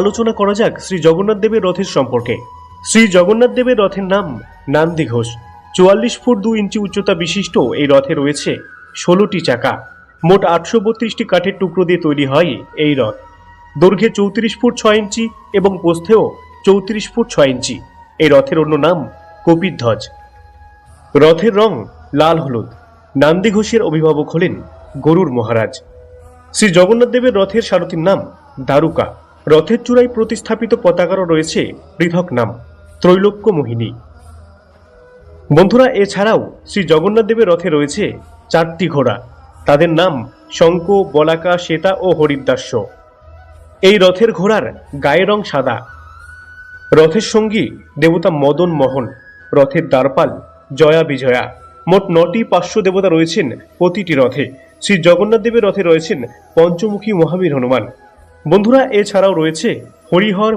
আলোচনা করা যাক শ্রী জগন্নাথ দেবের রথের সম্পর্কে। শ্রী জগন্নাথ দেবের রথের নাম নান্দি ঘোষ। চুয়াল্লিশ ফুট দু ইঞ্চি উচ্চতা বিশিষ্ট এই রথে রয়েছে ষোলোটি চাকা। মোট আটশো বত্রিশটি কাঠের টুকরো দিয়ে তৈরি হয় এই রথ। দৈর্ঘ্যে চৌত্রিশ ফুট ছয় ইঞ্চি এবং প্রস্থেও চৌত্রিশ ফুট ছয় ইঞ্চি। এই রথের অন্য নাম কপিধ্বজ রথের রং লাল হলুদ। নান্দি ঘোষের অভিভাবক হলেন গরুর মহারাজ। শ্রী জগন্নাথ দেবের রথের সারথীর নাম দারুকা। রথের চূড়ায় প্রতিস্থাপিত পতাকারও রয়েছে পৃথক নাম, ত্রৈলোক্য মোহিনী। বন্ধুরা, এছাড়াও শ্রী জগন্নাথ দেবের রথে রয়েছে চারটি ঘোড়া। তাদের নাম শঙ্খ, বলাকা শ্বেতা ও হরিদ্দাস্য এই রথের ঘোড়ার গায়ের রং সাদা। রথের সঙ্গী দেবতা মদন মোহন, রথের দ্বারপাল জয়া বিজয়া। মোট নটি পার্শ্ব দেবতা রয়েছেন প্রতিটি রথে। শ্রী জগন্নাথ দেবের রথে রয়েছেন পঞ্চমুখী মহাবীর হনুমান। বন্ধুরা এছাড়াও রয়েছে হরিহর